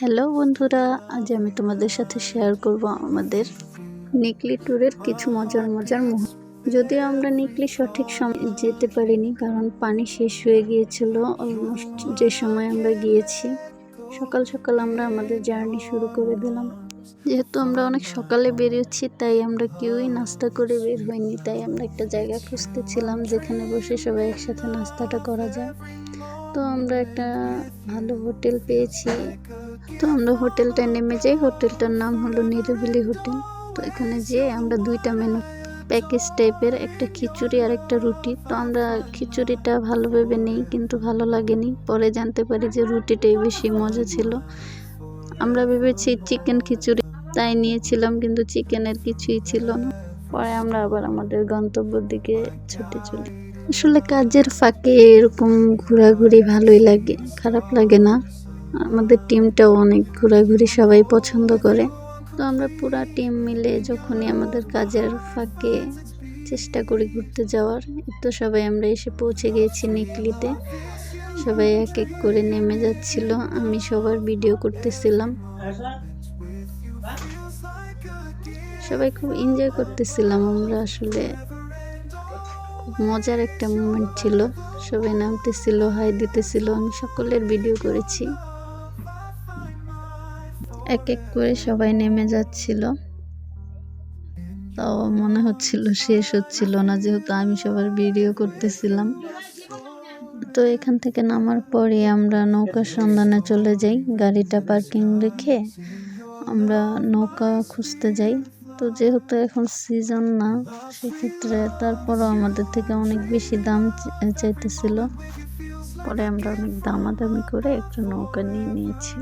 Hello বন্ধুরা, আজ আমি তোমাদের সাথে শেয়ার করব আমাদের নিকলি ট্যুরের কিছু মজার মজার মুহূর্ত যদিও আমরা নিকলি সঠিক সময় যেতে পারিনি, কারণ পানি শেষ হয়ে গিয়েছিল অলমোস্ট যে সময় আমরা গিয়েছি। সকাল সকাল আমরা আমাদের জার্নি শুরু করে দিলাম। যেহেতু আমরা অনেক সকালে বেরিয়েছি, তাই আমরা কেউই নাস্তা করে বের হইনি তাই আমরা একটা জায়গা খুঁজতেছিলাম, যেখানে বসে সবাই একসাথে নাস্তাটা করা যায়। তো আমরা একটা ভালো হোটেল পেয়েছি। তো আমরা হোটেলটায় নেমে যাই। হোটেলটার নাম হলো নিরিবিলি হোটেল। তো এখানে যেয়ে আমরা দুইটা মেনু প্যাকেজ টাইপের একটা খিচুড়ি আর একটা রুটি। তো আমরা খিচুড়িটা ভালো ভেবে নেই, কিন্তু ভালো লাগেনি। পরে জানতে পারি যে রুটিটাই বেশি মজা ছিল। আমরা ভেবেছি চিকেন খিচুড়ি তাই নিয়েছিলাম, কিন্তু চিকেনের কিছুই ছিল না। পরে আমরা আবার আমাদের গন্তব্যের দিকে ছুটে চলি। আসলে কাজের ফাঁকে এরকম ঘোরাঘুরি ভালোই লাগে, খারাপ লাগে না। আমাদের টিমটাও অনেক ঘোরাঘুরি সবাই পছন্দ করে। তো আমরা পুরা টিম মিলে যখনই আমাদের কাজের ফাঁকে চেষ্টা করি ঘুরতে যাওয়ার তো সবাই আমরা এসে পৌঁছে গিয়েছি নিকলিতে। সবাই এক এক করে নেমে যাচ্ছিল, আমি সবার ভিডিও করতেছিলাম। সবাই খুব এনজয় করতেছিলাম আমরা আসলে। খুব মজার একটা মুমেন্ট ছিল। সবাই নামতেছিল, হাই দিতেছিল, আমি সকলের ভিডিও করেছি। এক এক করে সবাই নেমে যাচ্ছিল। তাও মনে হচ্ছিল শেষ হচ্ছিল না, যেহেতু আমি সবার ভিডিও করতেছিলাম। তো এখান থেকে নামার পরে আমরা নৌকার সন্ধানে চলে যাই। গাড়িটা পার্কিং রেখে আমরা নৌকা খুঁজতে যাই। তো যেহেতু এখন সিজন না, সেক্ষেত্রে তারপরও আমাদের থেকে অনেক বেশি দাম চাইতেছিল। পরে আমরা অনেক দামাদামি করে একটা নৌকা নিয়ে নিয়েছি।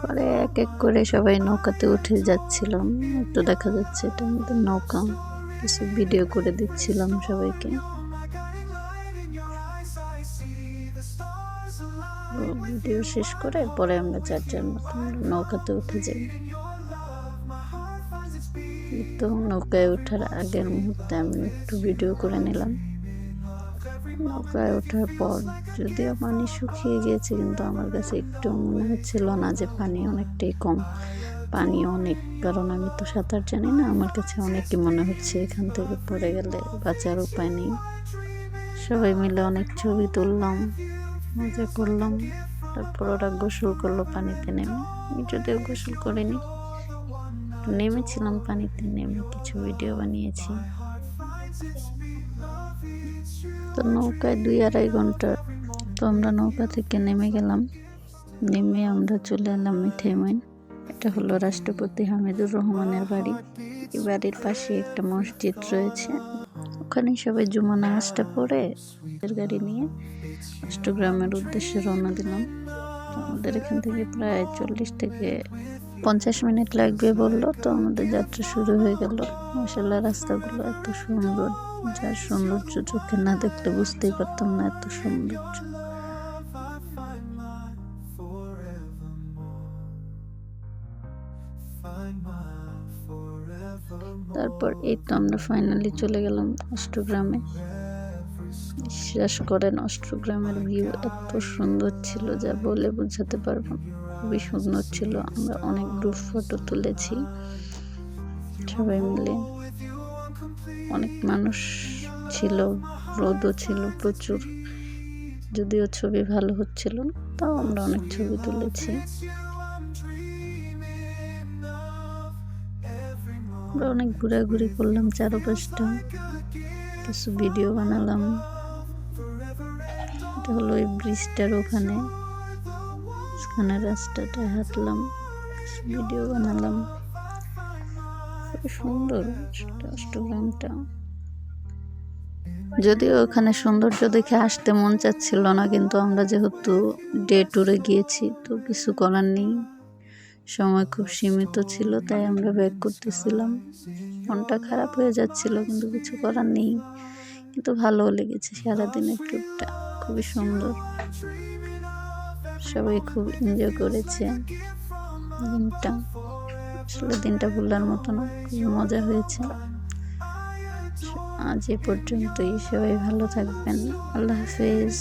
পরে এক এক করে সবাই নৌকাতে উঠে যাচ্ছিলাম। একটু দেখা যাচ্ছে এটা আমাদের নৌকা। কিছু ভিডিও করে দিচ্ছিলাম সবাইকে। ভিডিও শেষ করে পরে আমরা চারজন নৌকাতে উঠে যাই। তো নৌকায় ওঠার আগের মুহূর্তে আমি একটু ভিডিও করে নিলাম। নৌকায় ওঠার পর যদিও পানি শুকিয়ে গিয়েছে, কিন্তু আমার কাছে একটু মনে হচ্ছিল না যে পানি অনেকটাই কম। পানি অনেক, কারণ আমি তো সাঁতার জানি না, আমার কাছে অনেকই মনে হচ্ছে এখান থেকে পড়ে গেলে বাঁচার উপায় নেই। সবাই মিলে অনেক ছবি তুললাম, মজা করলাম, তারপর ওরা গোসল করল পানিতে নেমে। আমি যদিও গোসল করিনি নেমেছিলাম পানিতে নেমে কিছু ভিডিও বানিয়েছি। তো নৌকায় দুই আড়াই ঘণ্টা তো আমরা নৌকা থেকে নেমে গেলাম। নেমে আমরা চলে এলাম মিঠাই মাইন। এটা হলো রাষ্ট্রপতি হামিদুর রহমানের বাড়ি। এই বাড়ির পাশে একটা মসজিদ রয়েছে। ওখানে সবাই জুমা নামাজটা পড়ে গাড়ি নিয়ে অষ্টগ্রামের উদ্দেশ্যে রওনা দিলাম। আমাদের এখান থেকে প্রায় চল্লিশ থেকে পঞ্চাশ মিনিট লাগবে বলল, তো আমাদের যাত্রা শুরু হয়ে গেল। মাসাল্লাহ রাস্তাগুলো এত সুন্দর। যার সৌন্দর্য চোখে না দেখলে বুঝতেই পারতাম না এত সৌন্দর্য। তারপর এই তো আমরা ফাইনালি চলে গেলাম অষ্টগ্রামে। বিশ্বাস করেন, অষ্টগ্রামের ভিউ এত সুন্দর ছিল, যা বলে বোঝাতে পারব না। খুবই সুন্দর ছিল। আমরা অনেক গ্রুপ ফটো তুলেছি। সবাই মিলে। অনেক মানুষ ছিল, রোদও ছিল প্রচুর। যদিও ছবি ভালো হচ্ছিল তাও আমরা অনেক ছবি তুলেছি। আমরা অনেক ঘোরাঘুরি করলাম চারপাশটা। কিছু ভিডিও বানালাম। এটা হলো ওই ব্রিজটার ওখানে। ওখানে রাস্তাটায় হাঁটলাম ভিডিও বানালাম। খুব সুন্দর অষ্টগ্রামটা যদিও ওখানে সৌন্দর্য দেখে আসতে মন চাচ্ছিল না, কিন্তু আমরা যেহেতু ডে ট্যুরে গিয়েছি, তো কিছু করার নেই। সময় খুব সীমিত ছিল, তাই আমরা ব্যাক করতেছিলাম। মনটা খারাপ হয়ে যাচ্ছিল, কিন্তু কিছু করার নেই। কিন্তু ভালোও লেগেছে সারাদিনের ট্যুরটা খুবই সুন্দর। সবাই খুব এনজয় করেছে দিনটা। আসলে দিনটা ভুলার মতো না, খুব মজা হয়েছে। আজ এ পর্যন্তই, সবাই ভালো থাকবেন, আল্লাহ হাফেজ।